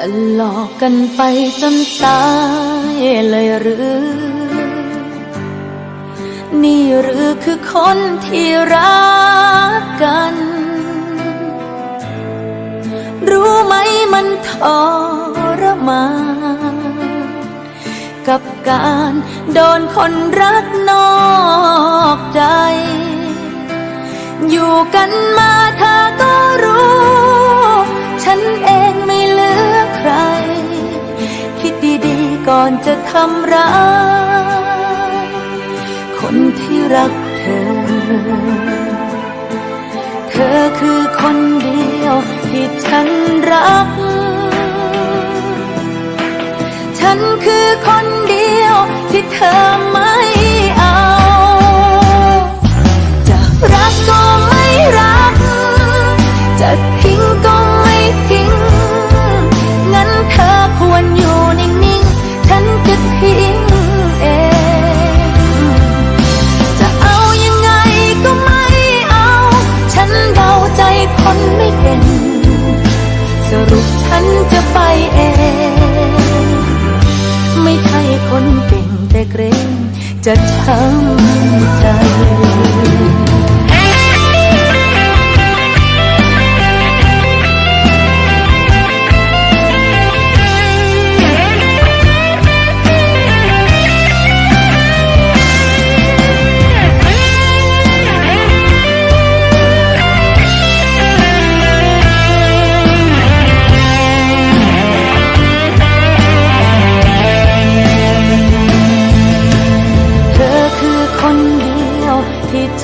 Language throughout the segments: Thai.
จะหลอกันไปจนตายเลยหรือ นี่หรือคือคนที่รักกัน รู้ไหมมันทรมานกับการโดนคนรักนอกใจ อยู่กันมาเธ อนจะทำร้ายคนที่รักเธอ เธอคือคนเดียวที่ฉันรัก ฉันคือคนเดียวที่เธอ จะไปเอง ไม่ใช่คนเก่งแต่เกรงจะช้ำ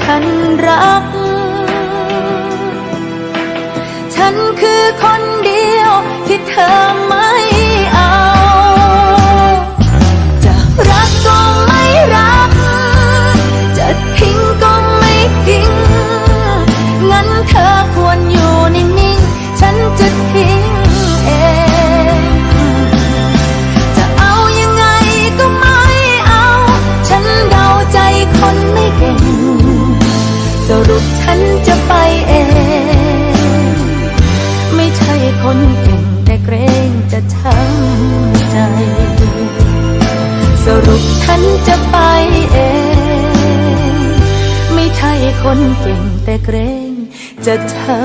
ฉันรัก ฉันคือคนเดียวที่เธอมา สรุปฉันจะไปเอง ไม่ใช่คนเก่งแต่เกรงจะช้ำใจ สรุปฉันจะไปเอง ไม่ใช่คนเก่งแต่เกรงจะช้